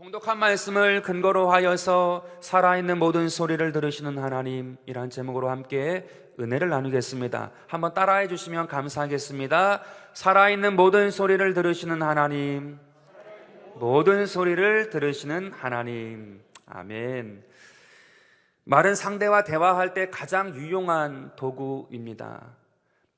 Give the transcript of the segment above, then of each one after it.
봉독한 말씀을 근거로 하여서 살아있는 모든 소리를 들으시는 하나님이란 제목으로 함께 은혜를 나누겠습니다. 한번 따라해 주시면 감사하겠습니다. 살아있는 모든 소리를 들으시는 하나님, 모든 소리를 들으시는 하나님. 아멘. 말은 상대와 대화할 때 가장 유용한 도구입니다.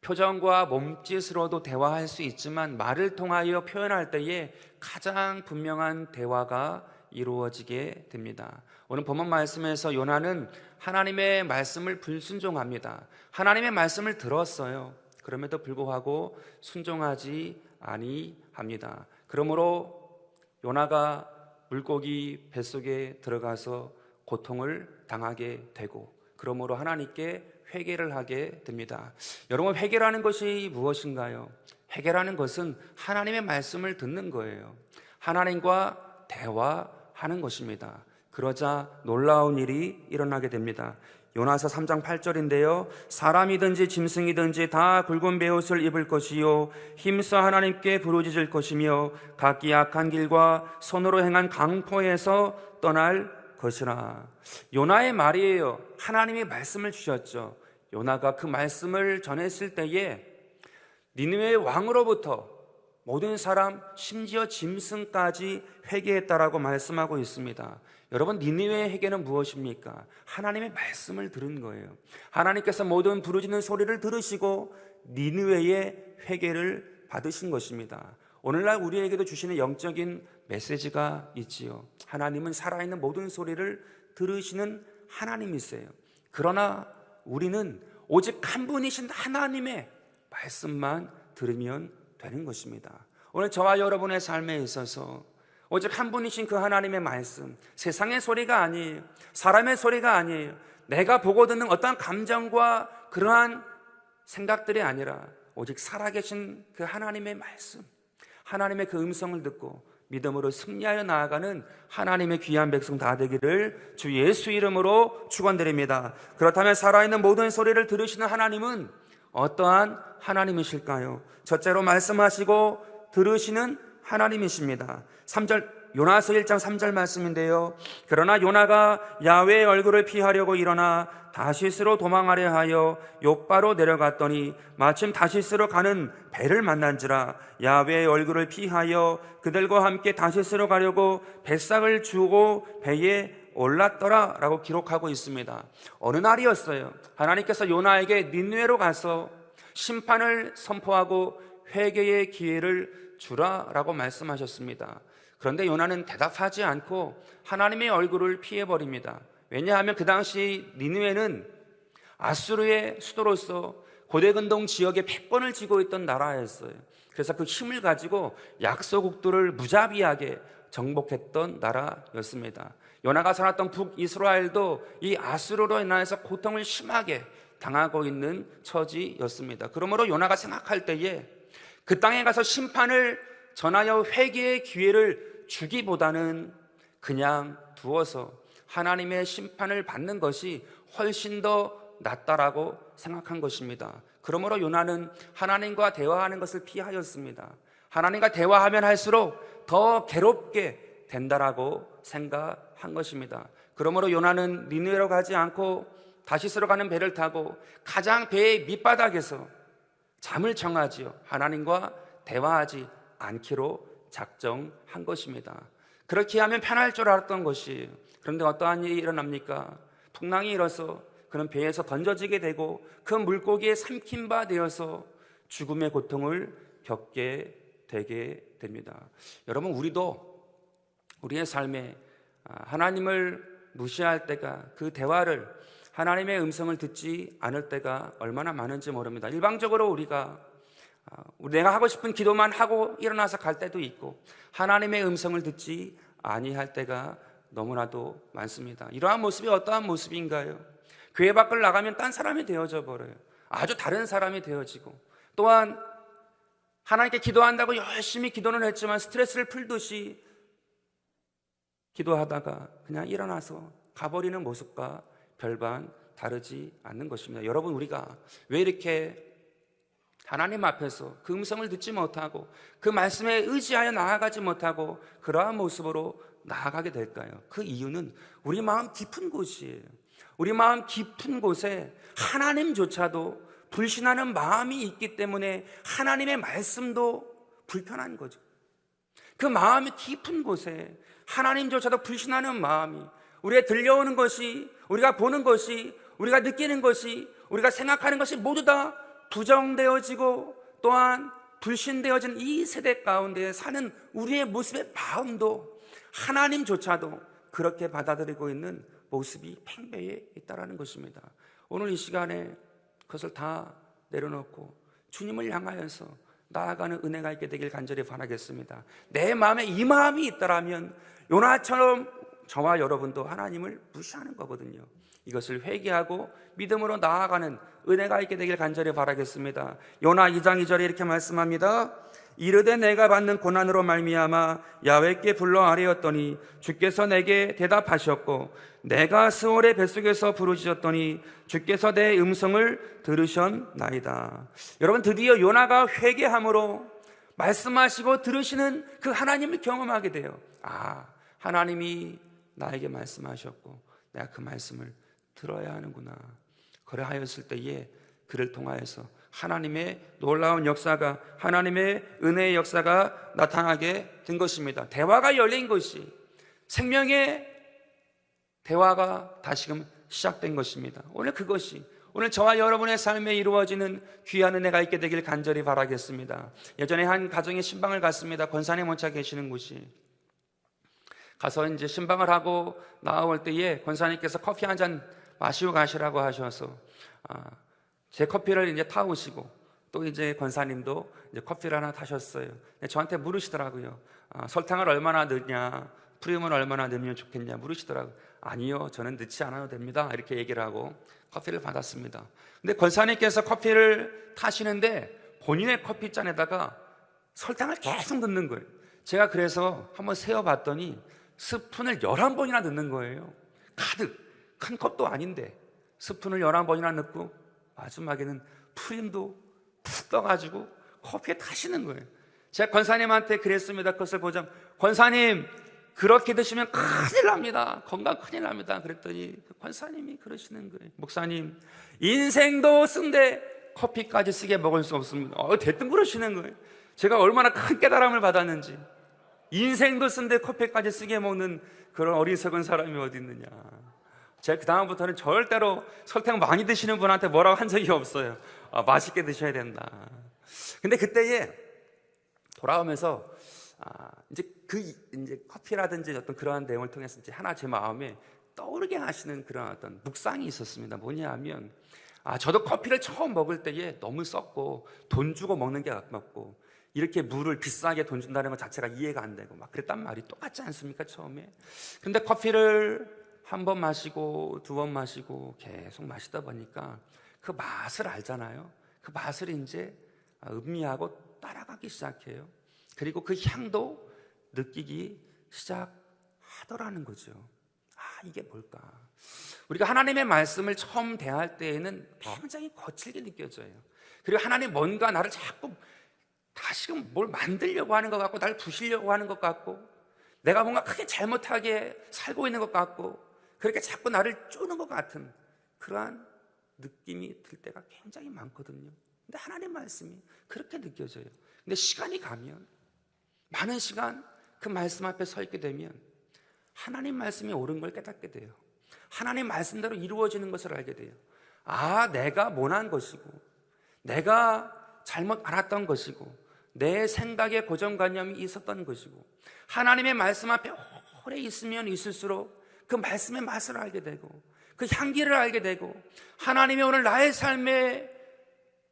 표정과 몸짓으로도 대화할 수 있지만 말을 통하여 표현할 때에 가장 분명한 대화가 이루어지게 됩니다. 오늘 본문 말씀에서 요나는 하나님의 말씀을 불순종합니다. 하나님의 말씀을 들었어요. 그럼에도 불구하고 순종하지 아니합니다. 그러므로 요나가 물고기 뱃속에 들어가서 고통을 당하게 되고 그러므로 하나님께 회개를 하게 됩니다. 여러분 회개라는 것이 무엇인가요? 회개라는 것은 하나님의 말씀을 듣는 거예요. 하나님과 대화하는 것입니다. 그러자 놀라운 일이 일어나게 됩니다. 요나서 3장 8절인데요. 사람이든지 짐승이든지 다 굵은 베옷을 입을 것이요 힘써 하나님께 부르짖을 것이며 각기 약한 길과 손으로 행한 강포에서 떠날 것이라. 요나의 말이에요. 하나님이 말씀을 주셨죠. 요나가 그 말씀을 전했을 때에 니느웨의 왕으로부터 모든 사람 심지어 짐승까지 회개했다라고 말씀하고 있습니다. 여러분 니느웨의 회개는 무엇입니까? 하나님의 말씀을 들은 거예요. 하나님께서 모든 부르짖는 소리를 들으시고 니느웨의 회개를 받으신 것입니다. 오늘날 우리에게도 주시는 영적인 메시지가 있지요. 하나님은 살아있는 모든 소리를 들으시는 하나님이세요. 그러나 우리는 오직 한 분이신 하나님의 말씀만 들으면 되는 것입니다. 오늘 저와 여러분의 삶에 있어서 오직 한 분이신 그 하나님의 말씀, 세상의 소리가 아니에요. 사람의 소리가 아니에요. 내가 보고 듣는 어떠한 감정과 그러한 생각들이 아니라 오직 살아계신 그 하나님의 말씀, 하나님의 그 음성을 듣고 믿음으로 승리하여 나아가는 하나님의 귀한 백성 다 되기를 주 예수 이름으로 축원드립니다. 그렇다면 살아있는 모든 소리를 들으시는 하나님은 어떠한 하나님이실까요? 첫째로 말씀하시고 들으시는 하나님이십니다. 3절 요나서 1장 3절 말씀인데요. 그러나 요나가 야외의 얼굴을 피하려고 일어나 다시스로 도망하려 하여 요바로 내려갔더니 마침 다시스로 가는 배를 만난지라 야외의 얼굴을 피하여 그들과 함께 다시스로 가려고 뱃삭을 주고 배에 올랐더라 라고 기록하고 있습니다. 어느 날이었어요. 하나님께서 요나에게 닌웨로 가서 심판을 선포하고 회개의 기회를 주라라고 말씀하셨습니다. 그런데 요나는 대답하지 않고 하나님의 얼굴을 피해 버립니다. 왜냐하면 그 당시 니느웨는 아수르의 수도로서 고대근동 지역의 패권을 쥐고 있던 나라였어요. 그래서 그 힘을 가지고 약소국들을 무자비하게 정복했던 나라였습니다. 요나가 살았던 북이스라엘도 이 아수르로 인하여서 고통을 심하게 당하고 있는 처지였습니다. 그러므로 요나가 생각할 때에 그 땅에 가서 심판을 전하여 회개의 기회를 주기보다는 그냥 두어서 하나님의 심판을 받는 것이 훨씬 더 낫다라고 생각한 것입니다. 그러므로 요나는 하나님과 대화하는 것을 피하였습니다. 하나님과 대화하면 할수록 더 괴롭게 된다라고 생각한 것입니다. 그러므로 요나는 니느웨로 가지 않고 다시스로 가는 배를 타고 가장 배의 밑바닥에서 잠을 청하지요. 하나님과 대화하지 않기로 작정한 것입니다. 그렇게 하면 편할 줄 알았던 것이 그런데 어떠한 일이 일어납니까? 풍랑이 일어서 그는 배에서 던져지게 되고 그 물고기에 삼킨 바 되어서 죽음의 고통을 겪게 되게 됩니다. 여러분 우리도 우리의 삶에 하나님을 무시할 때가 그 대화를 하나님의 음성을 듣지 않을 때가 얼마나 많은지 모릅니다. 일방적으로 우리가 내가 하고 싶은 기도만 하고 일어나서 갈 때도 있고 하나님의 음성을 듣지 아니할 때가 너무나도 많습니다. 이러한 모습이 어떠한 모습인가요? 교회 밖을 나가면 딴 사람이 되어져 버려요. 아주 다른 사람이 되어지고 또한 하나님께 기도한다고 열심히 기도는 했지만 스트레스를 풀듯이 기도하다가 그냥 일어나서 가버리는 모습과 별반 다르지 않는 것입니다. 여러분 우리가 왜 이렇게 하나님 앞에서 그 음성을 듣지 못하고 그 말씀에 의지하여 나아가지 못하고 그러한 모습으로 나아가게 될까요? 그 이유는 우리 마음 깊은 곳이에요. 우리 마음 깊은 곳에 하나님조차도 불신하는 마음이 있기 때문에 하나님의 말씀도 불편한 거죠. 그 마음이 깊은 곳에 하나님조차도 불신하는 마음이 우리의 들려오는 것이 우리가 보는 것이 우리가 느끼는 것이 우리가 생각하는 것이 모두 다 부정되어지고 또한 불신되어진 이 세대 가운데 사는 우리의 모습의 마음도 하나님조차도 그렇게 받아들이고 있는 모습이 팽배해 있다라는 것입니다. 오늘 이 시간에 그것을 다 내려놓고 주님을 향하여서 나아가는 은혜가 있게 되길 간절히 바라겠습니다. 내 마음에 이 마음이 있다라면 요나처럼 저와 여러분도 하나님을 무시하는 거거든요. 이것을 회개하고 믿음으로 나아가는 은혜가 있게 되길 간절히 바라겠습니다. 요나 2장 2절에 이렇게 말씀합니다. 이르되 내가 받는 고난으로 말미암아 야훼께 불러 아뢰었더니 주께서 내게 대답하셨고 내가 스월의 뱃속에서 부르짖었더니 주께서 내 음성을 들으셨나이다. 여러분 드디어 요나가 회개함으로 말씀하시고 들으시는 그 하나님을 경험하게 돼요. 아, 하나님이 나에게 말씀하셨고 내가 그 말씀을 들어야 하는구나. 그러하였을 때에 그를 통하여서 하나님의 놀라운 역사가 하나님의 은혜의 역사가 나타나게 된 것입니다. 대화가 열린 것이 생명의 대화가 다시금 시작된 것입니다. 오늘 그것이 오늘 저와 여러분의 삶에 이루어지는 귀한 은혜가 있게 되길 간절히 바라겠습니다. 예전에 한 가정에 신방을 갔습니다. 권산에 먼저 계시는 곳이 가서 이제 신방을 하고 나올 때에 권사님께서 커피 한 잔 마시고 가시라고 하셔서 아, 제 커피를 이제 타오시고 또 이제 권사님도 이제 커피를 하나 타셨어요. 저한테 물으시더라고요. 아, 설탕을 얼마나 넣냐, 프림을 얼마나 넣으면 좋겠냐 물으시더라고요. 아니요, 저는 넣지 않아도 됩니다. 이렇게 얘기를 하고 커피를 받았습니다. 근데 권사님께서 커피를 타시는데 본인의 커피잔에다가 설탕을 계속 넣는 거예요. 제가 그래서 한번 세어봤더니 스푼을 11번이나 넣는 거예요. 가득. 큰 컵도 아닌데 스푼을 11번이나 넣고 마지막에는 프림도 푹 떠가지고 커피에 타시는 거예요. 제가 권사님한테 그랬습니다. 그것을 보자. 권사님, 그렇게 드시면 큰일 납니다. 건강 큰일 납니다. 그랬더니 그 권사님이 그러시는 거예요. 목사님, 인생도 쓴데 커피까지 쓰게 먹을 수 없습니다. 어, 대뜸 그러시는 거예요. 제가 얼마나 큰 깨달음을 받았는지. 인생도 쓴데 커피까지 쓰게 먹는 그런 어리석은 사람이 어디 있느냐. 제가 그 다음부터는 절대로 설탕 많이 드시는 분한테 뭐라고 한 적이 없어요. 아, 맛있게 드셔야 된다. 근데 그때에 돌아오면서 아, 이제 그 이제 커피라든지 어떤 그러한 내용을 통해서 이제 하나 제 마음에 떠오르게 하시는 그런 어떤 묵상이 있었습니다. 뭐냐하면 아 저도 커피를 처음 먹을 때에 너무 썩고 돈 주고 먹는 게 아깝고 이렇게 물을 비싸게 돈 준다는 것 자체가 이해가 안 되고 막 그랬단 말이 똑같지 않습니까 처음에? 근데 커피를 한 번 마시고 두 번 마시고 계속 마시다 보니까 그 맛을 알잖아요. 그 맛을 이제 음미하고 따라가기 시작해요. 그리고 그 향도 느끼기 시작하더라는 거죠. 아, 이게 뭘까? 우리가 하나님의 말씀을 처음 대할 때에는 굉장히 거칠게 느껴져요. 그리고 하나님 뭔가 나를 자꾸 다시금 뭘 만들려고 하는 것 같고, 나를 부시려고 하는 것 같고, 내가 뭔가 크게 잘못하게 살고 있는 것 같고, 그렇게 자꾸 나를 쪼는 것 같은 그러한 느낌이 들 때가 굉장히 많거든요. 근데 하나님 말씀이 그렇게 느껴져요. 근데 시간이 가면, 많은 시간 그 말씀 앞에 서 있게 되면, 하나님 말씀이 옳은 걸 깨닫게 돼요. 하나님 말씀대로 이루어지는 것을 알게 돼요. 아, 내가 못한 것이고, 내가 잘못 알았던 것이고, 내 생각에 고정관념이 있었던 것이고, 하나님의 말씀 앞에 오래 있으면 있을수록 그 말씀의 맛을 알게 되고, 그 향기를 알게 되고, 하나님이 오늘 나의 삶에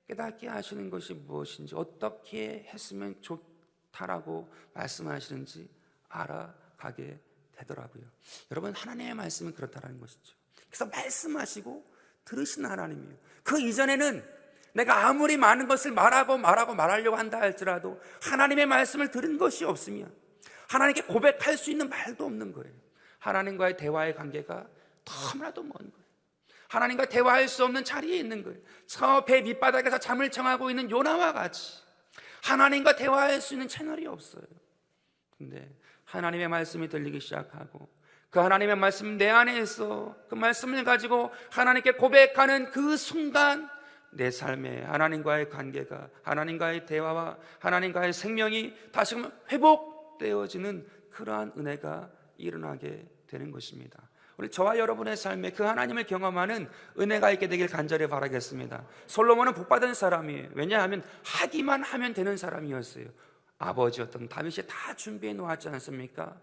깨닫게 하시는 것이 무엇인지, 어떻게 했으면 좋다라고 말씀하시는지 알아가게 되더라고요. 여러분, 하나님의 말씀은 그렇다라는 것이죠. 그래서 말씀하시고 들으신 하나님이에요. 그 이전에는 내가 아무리 많은 것을 말하고 말하고 말하려고 한다 할지라도 하나님의 말씀을 들은 것이 없으면 하나님께 고백할 수 있는 말도 없는 거예요. 하나님과의 대화의 관계가 너무나도 먼 거예요. 하나님과 대화할 수 없는 자리에 있는 거예요. 저배 밑바닥에서 잠을 청하고 있는 요나와 같이 하나님과 대화할 수 있는 채널이 없어요. 근데 하나님의 말씀이 들리기 시작하고 그 하나님의 말씀 내 안에 있어 그 말씀을 가지고 하나님께 고백하는 그 순간 내 삶에 하나님과의 관계가 하나님과의 대화와 하나님과의 생명이 다시금 회복되어지는 그러한 은혜가 일어나게 되는 것입니다. 우리 저와 여러분의 삶에 그 하나님을 경험하는 은혜가 있게 되길 간절히 바라겠습니다. 솔로몬은 복받은 사람이에요. 왜냐하면 하기만 하면 되는 사람이었어요. 아버지였던 다윗이 다 준비해 놓았지 않습니까?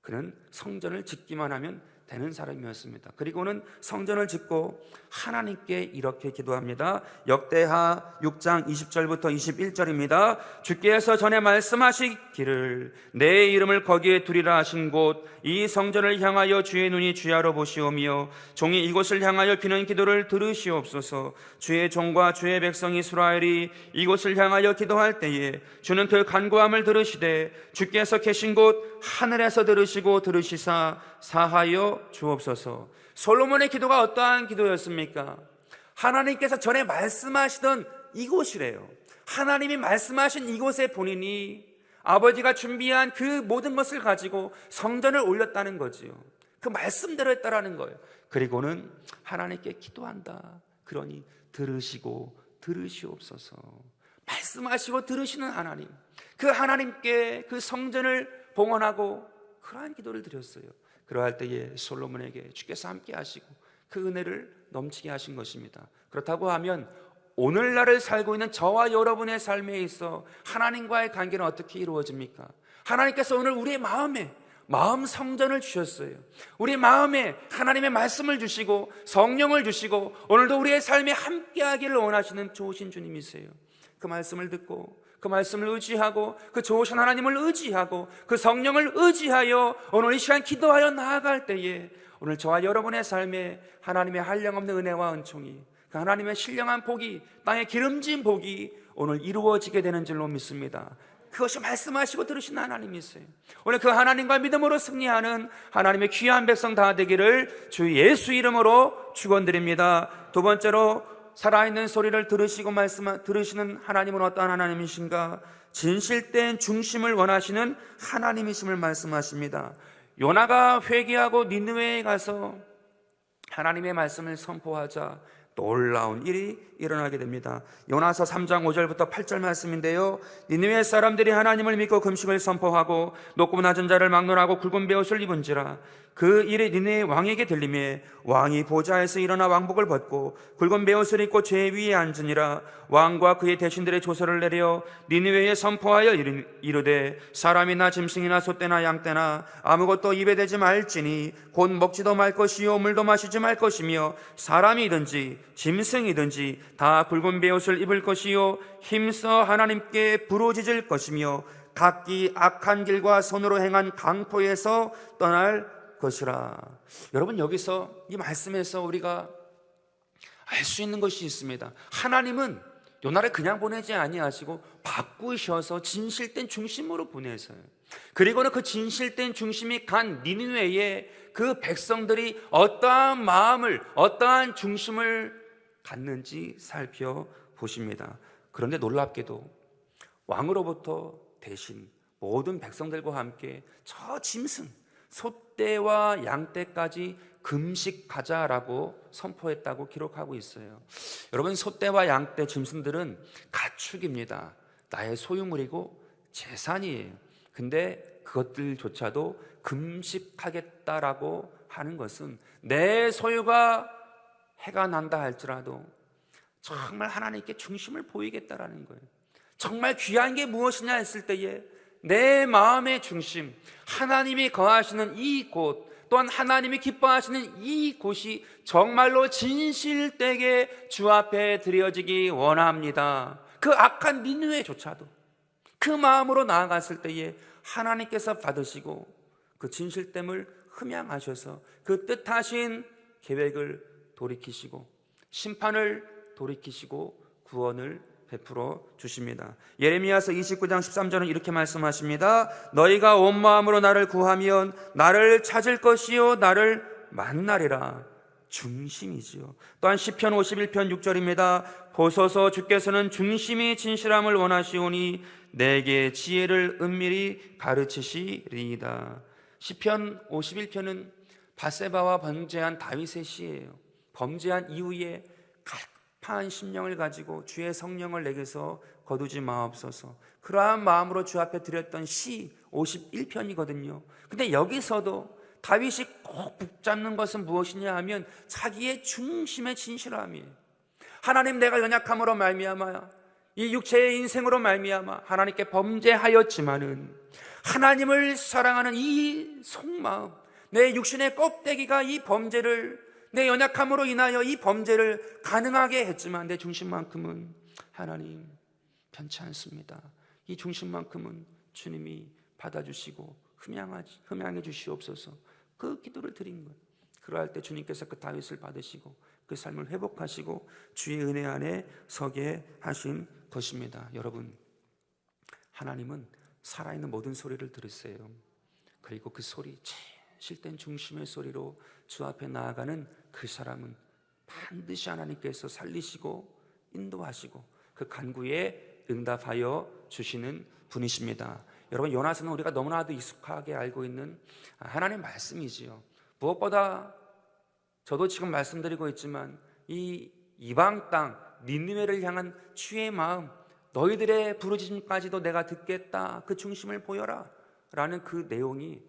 그는 성전을 짓기만 하면 되는 사람이었습니다. 그리고는 성전을 짓고 하나님께 이렇게 기도합니다. 역대하 6장 20절부터 21절입니다. 주께서 전에 말씀하시기를 내 이름을 거기에 두리라 하신 곳 이 성전을 향하여 주의 눈이 주야로 보시오며 종이 이곳을 향하여 비는 기도를 들으시옵소서. 주의 종과 주의 백성 이스라엘이 이곳을 향하여 기도할 때에 주는 그 간구함을 들으시되 주께서 계신 곳 하늘에서 들으시고 들으시사 사하여 주옵소서. 솔로몬의 기도가 어떠한 기도였습니까? 하나님께서 전에 말씀하시던 이곳이래요. 하나님이 말씀하신 이곳에 본인이 아버지가 준비한 그 모든 것을 가지고 성전을 올렸다는 거지요. 그 말씀대로 했다라는 거예요. 그리고는 하나님께 기도한다. 그러니 들으시고 들으시옵소서. 말씀하시고 들으시는 하나님. 그 하나님께 그 성전을 봉헌하고 그러한 기도를 드렸어요. 그러할 때에 솔로몬에게 주께서 함께 하시고 그 은혜를 넘치게 하신 것입니다. 그렇다고 하면 오늘날을 살고 있는 저와 여러분의 삶에 있어 하나님과의 관계는 어떻게 이루어집니까? 하나님께서 오늘 우리의 마음에 마음 성전을 주셨어요. 우리 마음에 하나님의 말씀을 주시고 성령을 주시고 오늘도 우리의 삶에 함께하기를 원하시는 좋으신 주님이세요. 그 말씀을 듣고 그 말씀을 의지하고 그 좋으신 하나님을 의지하고 그 성령을 의지하여 오늘 이 시간 기도하여 나아갈 때에 오늘 저와 여러분의 삶에 하나님의 한량없는 은혜와 은총이 그 하나님의 신령한 복이 땅의 기름진 복이 오늘 이루어지게 되는 줄로 믿습니다. 그것이 말씀하시고 들으신 하나님이세요. 오늘 그 하나님과 믿음으로 승리하는 하나님의 귀한 백성 다 되기를 주 예수 이름으로 축원드립니다. 두 번째로 살아있는 소리를 들으시고 말씀 들으시는 하나님은 어떠한 하나님이신가? 진실된 중심을 원하시는 하나님이심을 말씀하십니다. 요나가 회개하고 니느웨에 가서 하나님의 말씀을 선포하자 놀라운 일이 일어나게 됩니다. 요나서 3장 5절부터 8절 말씀인데요. 니느웨 사람들이 하나님을 믿고 금식을 선포하고 높고 낮은 자를 막론하고 굵은 베옷을 입은지라 그 일이 니느웨 왕에게 들림에 왕이 보좌에서 일어나 왕복을 벗고 굵은 베옷을 입고 제 위에 앉으니라 왕과 그의 대신들의 조서를 내려 니느웨에 선포하여 이르- 이르되 사람이나 짐승이나 소떼나 양떼나 아무것도 입에 대지 말지니 곧 먹지도 말 것이요 물도 마시지 말 것이며 사람이든지 짐승이든지 다 굵은 베옷을 입을 것이요 힘써 하나님께 부르짖을 것이며 각기 악한 길과 손으로 행한 강포에서 떠날 것이라. 여러분 여기서 이 말씀에서 우리가 알 수 있는 것이 있습니다. 하나님은 요나를 그냥 보내지 아니하시고 바꾸셔서 진실된 중심으로 보내서요. 그리고는 그 진실된 중심이 간 니느웨에 그 백성들이 어떠한 마음을 어떠한 중심을 갖는지 살펴 보십니다. 그런데 놀랍게도 왕으로부터 대신 모든 백성들과 함께 저 짐승 소떼와 양떼까지 금식하자라고 선포했다고 기록하고 있어요. 여러분 소떼와 양떼 짐승들은 가축입니다. 나의 소유물이고 재산이에요. 근데 그것들조차도 금식하겠다라고 하는 것은 내 소유가 해가 난다 할지라도 정말 하나님께 중심을 보이겠다라는 거예요. 정말 귀한 게 무엇이냐 했을 때에 내 마음의 중심, 하나님이 거하시는 이 곳, 또한 하나님이 기뻐하시는 이 곳이 정말로 진실되게 주 앞에 드려지기 원합니다. 그 악한 니느웨조차도 그 마음으로 나아갔을 때에 하나님께서 받으시고 그 진실됨을 흠양하셔서 그 뜻하신 계획을 돌이키시고 심판을 돌이키시고 구원을 베풀어 주십니다. 예레미야서 29장 13절은 이렇게 말씀하십니다. 너희가 온 마음으로 나를 구하면 나를 찾을 것이요 나를 만나리라. 중심이지요. 또한 시편 51편 6절입니다. 보소서 주께서는 중심이 진실함을 원하시오니 내게 지혜를 은밀히 가르치시리이다. 시편 51편은 바세바와 범죄한 다윗의 시예요. 범죄한 이후에 갈파한 심령을 가지고 주의 성령을 내게서 거두지 마옵소서. 그러한 마음으로 주 앞에 드렸던 시 51편이거든요. 근데 여기서도 다윗이 꼭 붙잡는 것은 무엇이냐 하면 자기의 중심의 진실함이에요. 하나님 내가 연약함으로 말미암아 이 육체의 인생으로 말미암아 하나님께 범죄하였지만은 하나님을 사랑하는 이 속마음 내 육신의 껍데기가 이 범죄를 내 연약함으로 인하여 이 범죄를 가능하게 했지만 내 중심만큼은 하나님 편치 않습니다. 이 중심만큼은 주님이 받아주시고 흠양하지, 흠양해 주시옵소서. 그 기도를 드린 거예요. 그러할 때 주님께서 그 다윗을 받으시고 그 삶을 회복하시고 주의 은혜 안에 서게 하신 것입니다. 여러분, 하나님은 살아있는 모든 소리를 들으세요. 그리고 그 소리, 실된 중심의 소리로 주 앞에 나아가는 그 사람은 반드시 하나님께서 살리시고 인도하시고 그 간구에 응답하여 주시는 분이십니다. 여러분 요나서는 우리가 너무나도 익숙하게 알고 있는 하나님의 말씀이지요. 무엇보다 저도 지금 말씀드리고 있지만 이 이방 땅 니느웨를 향한 주의 마음 너희들의 부르짖음까지도 내가 듣겠다. 그 중심을 보여라. 라는 그 내용이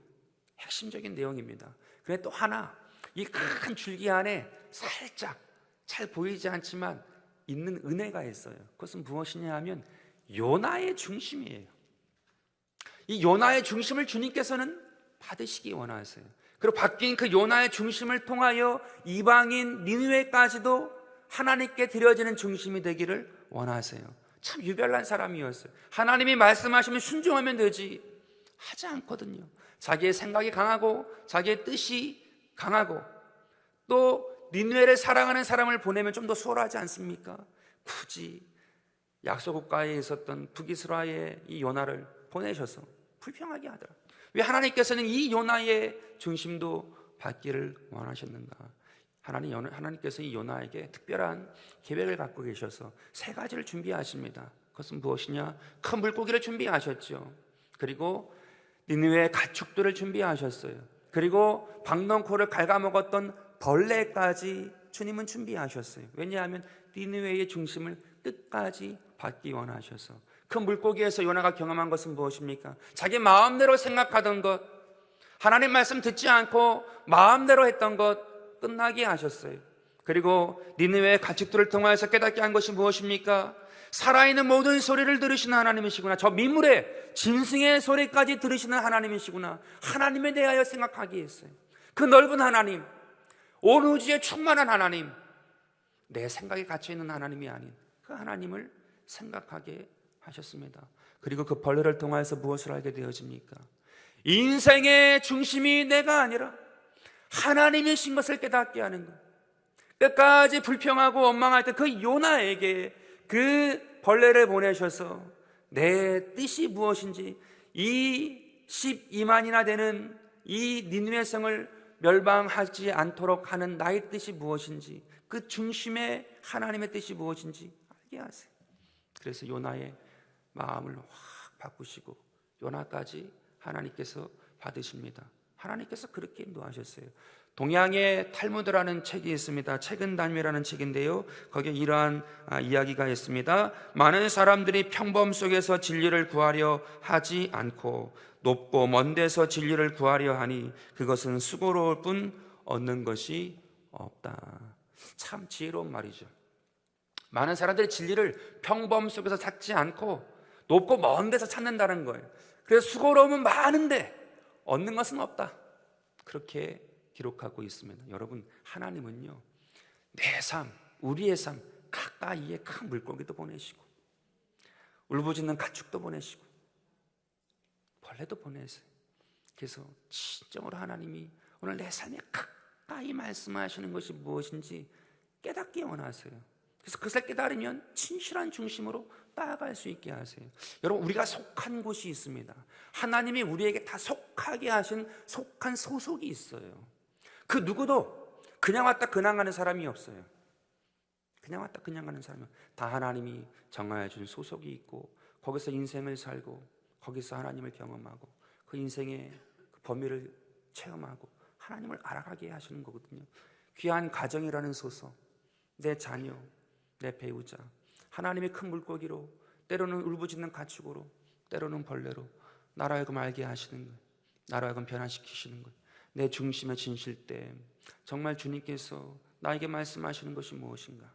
핵심적인 내용입니다. 그런데 또 하나 이 큰 줄기 안에 살짝 잘 보이지 않지만 있는 은혜가 있어요. 그것은 무엇이냐 하면 요나의 중심이에요. 이 요나의 중심을 주님께서는 받으시기 원하세요. 그리고 바뀐 그 요나의 중심을 통하여 이방인 니느웨까지도 하나님께 드려지는 중심이 되기를 원하세요. 참 유별난 사람이었어요. 하나님이 말씀하시면 순종하면 되지 하지 않거든요. 자기의 생각이 강하고 자기의 뜻이 강하고 또 니느웨를 사랑하는 사람을 보내면 좀 더 수월하지 않습니까? 굳이 약속 국가에 있었던 북이스라의 이 요나를 보내셔서 불평하게 하더라. 왜 하나님께서는 이 요나의 중심도 받기를 원하셨는가? 하나님 하나님께서 이 요나에게 특별한 계획을 갖고 계셔서 세 가지를 준비하십니다. 그것은 무엇이냐? 큰 물고기를 준비하셨죠. 그리고 니느웨의 가축들을 준비하셨어요. 그리고 박넝코를 갉아먹었던 벌레까지 주님은 준비하셨어요. 왜냐하면 니느웨의 중심을 끝까지 받기 원하셔서 그 물고기에서 요나가 경험한 것은 무엇입니까? 자기 마음대로 생각하던 것, 하나님 말씀 듣지 않고 마음대로 했던 것 끝나게 하셨어요. 그리고 니느웨의 가축들을 통하여서 깨닫게 한 것이 무엇입니까? 살아있는 모든 소리를 들으시는 하나님이시구나. 저 민물의 짐승의 소리까지 들으시는 하나님이시구나. 하나님에 대하여 생각하게 했어요. 그 넓은 하나님, 온 우주에 충만한 하나님, 내 생각에 갇혀 있는 하나님이 아닌 그 하나님을 생각하게 하셨습니다. 그리고 그 벌레를 통하여서 무엇을 알게 되어집니까? 인생의 중심이 내가 아니라 하나님이신 것을 깨닫게 하는 것. 끝까지 불평하고 원망할 때 그 요나에게 그 벌레를 보내셔서 내 뜻이 무엇인지 이 12만이나 되는 이 니누의 성을 멸방하지 않도록 하는 나의 뜻이 무엇인지 그 중심에 하나님의 뜻이 무엇인지 알게 하세요. 그래서 요나의 마음을 확 바꾸시고 요나까지 하나님께서 받으십니다. 하나님께서 그렇게 인도하셨어요. 동양의 탈무드라는 책이 있습니다. 책은 단미라는 책인데요. 거기에 이러한 아, 이야기가 있습니다. 많은 사람들이 평범 속에서 진리를 구하려 하지 않고 높고 먼 데서 진리를 구하려 하니 그것은 수고로울 뿐 얻는 것이 없다. 참 지혜로운 말이죠. 많은 사람들이 진리를 평범 속에서 찾지 않고 높고 먼 데서 찾는다는 거예요. 그래서 수고로움은 많은데 얻는 것은 없다. 그렇게 기록하고 있습니다. 여러분, 하나님은요, 내 삶, 우리의 삶, 가까이에 큰 물고기도 보내시고, 울부짖는 가축도 보내시고, 벌레도 보내세요. 그래서 진정으로 하나님이 오늘 내 삶에 가까이 말씀하시는 것이 무엇인지 깨닫기 원하세요. 그래서 그것을 깨달으면 진실한 중심으로 따라갈 수 있게 하세요. 여러분, 우리가 속한 곳이 있습니다. 하나님이 우리에게 다 속하게 하신 속한 소속이 있어요. 그 누구도 그냥 왔다 그냥 가는 사람이 없어요. 그냥 왔다 그냥 가는 사람은 다 하나님이 정하여 준 소속이 있고 거기서 인생을 살고 거기서 하나님을 경험하고 그 인생의 그 범위를 체험하고 하나님을 알아가게 하시는 거거든요. 귀한 가정이라는 소속, 내 자녀, 내 배우자, 하나님의 큰 물고기로 때로는 울부짖는 가축으로 때로는 벌레로 나라하여금 알게 하시는 거예요. 나라하여금 변화시키시는 거예요. 내 중심의 진실됨 정말 주님께서 나에게 말씀하시는 것이 무엇인가?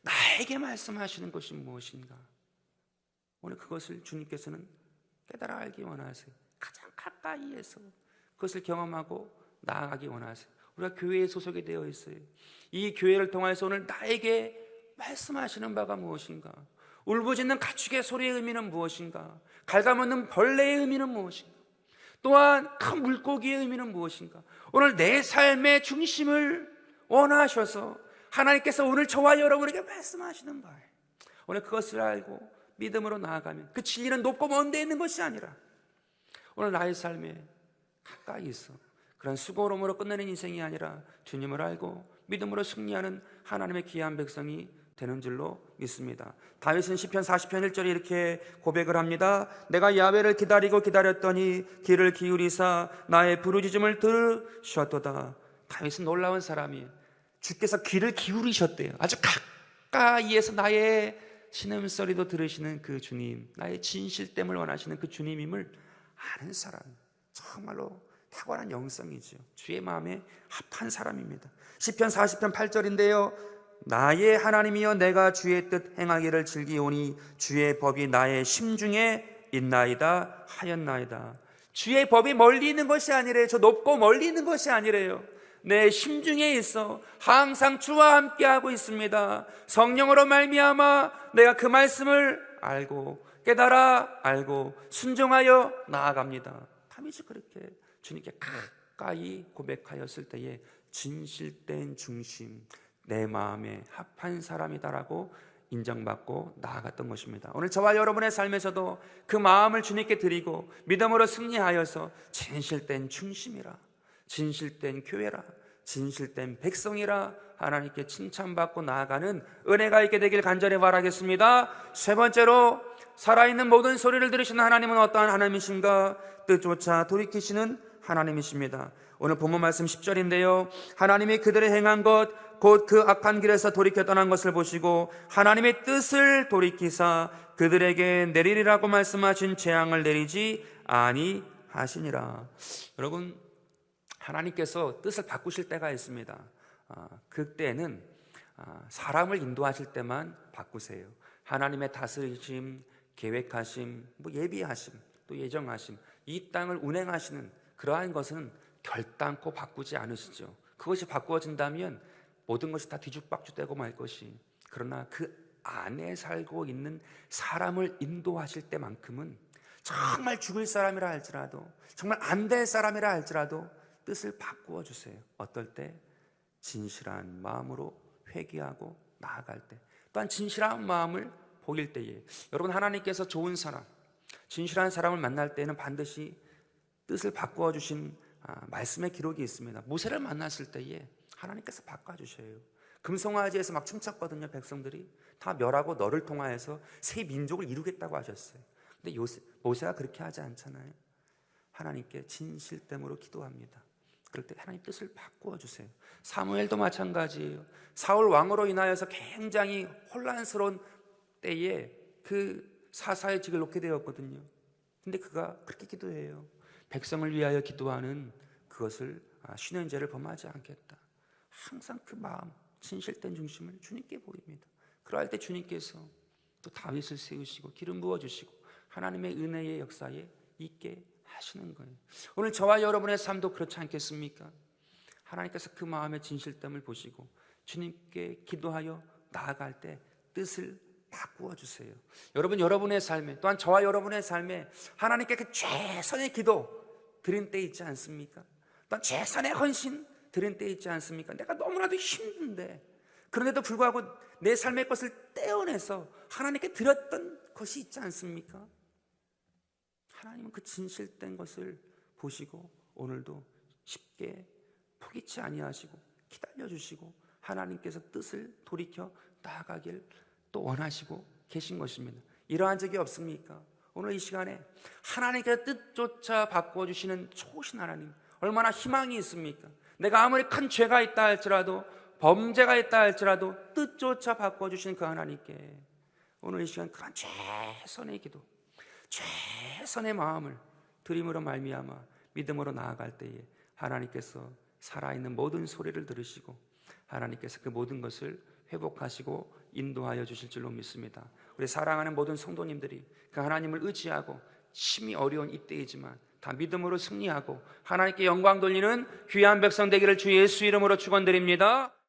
나에게 말씀하시는 것이 무엇인가? 오늘 그것을 주님께서는 깨달아 알기 원하세요. 가장 가까이에서 그것을 경험하고 나아가기 원하세요. 우리가 교회에 소속이 되어 있어요. 이 교회를 통해서 오늘 나에게 말씀하시는 바가 무엇인가? 울부짖는 가축의 소리의 의미는 무엇인가? 갉아먹는 벌레의 의미는 무엇인가? 또한 큰 물고기의 의미는 무엇인가? 오늘 내 삶의 중심을 원하셔서 하나님께서 오늘 저와 여러분에게 말씀하시는 바예요. 오늘 그것을 알고 믿음으로 나아가면 그 진리는 높고 먼데 있는 것이 아니라 오늘 나의 삶에 가까이 있어 그런 수고로움으로 끝내는 인생이 아니라 주님을 알고 믿음으로 승리하는 하나님의 귀한 백성이 되는 줄로 믿습니다. 다윗은 시편 40편 1절에 이렇게 고백을 합니다. 내가 야훼를 기다리고 기다렸더니 귀를 기울이사 나의 부르짖음을 들으셨도다. 다윗은 놀라운 사람이 주께서 귀를 기울이셨대요. 아주 가까이에서 나의 신음소리도 들으시는 그 주님, 나의 진실됨을 원하시는 그 주님임을 아는 사람. 정말로 탁월한 영성이죠. 주의 마음에 합한 사람입니다. 시편 40편 8절인데요. 나의 하나님이여 내가 주의 뜻 행하기를 즐기오니 주의 법이 나의 심중에 있나이다 하였나이다. 주의 법이 멀리 있는 것이 아니래요. 저 높고 멀리 있는 것이 아니래요. 내 심중에 있어 항상 주와 함께 하고 있습니다. 성령으로 말미암아 내가 그 말씀을 알고 깨달아 알고 순종하여 나아갑니다. 다윗이 그렇게 주님께 가까이 고백하였을 때에 진실된 중심, 내 마음에 합한 사람이다라고 인정받고 나아갔던 것입니다. 오늘 저와 여러분의 삶에서도 그 마음을 주님께 드리고 믿음으로 승리하여서 진실된 중심이라, 진실된 교회라, 진실된 백성이라 하나님께 칭찬받고 나아가는 은혜가 있게 되길 간절히 바라겠습니다. 세 번째로 살아있는 모든 소리를 들으시는 하나님은 어떠한 하나님이신가? 뜻조차 돌이키시는 하나님이십니다. 오늘 본문 말씀 10절인데요. 하나님이 그들의 행한 것, 곧 그 악한 길에서 돌이켜 떠난 것을 보시고 하나님의 뜻을 돌이키사 그들에게 내리리라고 말씀하신 재앙을 내리지 아니하시니라. 여러분, 하나님께서 뜻을 바꾸실 때가 있습니다. 아, 그때는 아, 사람을 인도하실 때만 바꾸세요. 하나님의 다스리심, 계획하심, 뭐 예비하심, 또 예정하심, 이 땅을 운행하시는 그러한 것은 결단코 바꾸지 않으시죠. 그것이 바꾸어진다면 모든 것이 다 뒤죽박죽되고 말 것이. 그러나 그 안에 살고 있는 사람을 인도하실 때만큼은 정말 죽을 사람이라 할지라도 정말 안 될 사람이라 할지라도 뜻을 바꾸어 주세요. 어떨 때 진실한 마음으로 회개하고 나아갈 때 또한 진실한 마음을 보일 때에 여러분 하나님께서 좋은 사람 진실한 사람을 만날 때는 반드시 뜻을 바꾸어 주신 아, 말씀의 기록이 있습니다. 모세를 만났을 때에 하나님께서 바꿔 주셔요. 금송아지에서 막 춤췄거든요. 백성들이 다 멸하고 너를 통하여서 새 민족을 이루겠다고 하셨어요. 근데 요새, 모세가 그렇게 하지 않잖아요. 하나님께 진실됨으로 기도합니다. 그럴 때 하나님 뜻을 바꾸어 주세요. 사무엘도 마찬가지예요. 사울 왕으로 인하여서 굉장히 혼란스러운 때에 그 사사의 직을 놓게 되었거든요. 근데 그가 그렇게 기도해요. 백성을 위하여 기도하는 그것을 아, 쉬는 죄를 범하지 않겠다. 항상 그 마음, 진실된 중심을 주님께 보입니다. 그럴 때 주님께서 또 다윗을 세우시고 기름 부어 주시고 하나님의 은혜의 역사에 있게 하시는 거예요. 오늘 저와 여러분의 삶도 그렇지 않겠습니까? 하나님께서 그 마음의 진실됨을 보시고 주님께 기도하여 나아갈 때 뜻을 바꾸어 주세요. 여러분 여러분의 삶에 또한 저와 여러분의 삶에 하나님께 그 최선의 기도 드린 때 있지 않습니까? 또한 최선의 헌신 드린 때 있지 않습니까? 내가 너무나도 힘든데 그런데도 불구하고 내 삶의 것을 떼어내서 하나님께 드렸던 것이 있지 않습니까? 하나님은 그 진실된 것을 보시고 오늘도 쉽게 포기치 아니하시고 기다려 주시고 하나님께서 뜻을 돌이켜 나아가길 또 원하시고 계신 것입니다. 이러한 적이 없습니까? 오늘 이 시간에 하나님께서 뜻조차 바꿔 주시는 좋으신 하나님 얼마나 희망이 있습니까? 내가 아무리 큰 죄가 있다 할지라도 범죄가 있다 할지라도 뜻조차 바꿔주신 그 하나님께 오늘 이 시간 그런 최선의 기도 최선의 마음을 드림으로 말미암아 믿음으로 나아갈 때에 하나님께서 살아있는 모든 소리를 들으시고 하나님께서 그 모든 것을 회복하시고 인도하여 주실 줄로 믿습니다. 우리 사랑하는 모든 성도님들이 그 하나님을 의지하고 심히 어려운 이때이지만 다 믿음으로 승리하고 하나님께 영광 돌리는 귀한 백성 되기를 주 예수 이름으로 축원드립니다.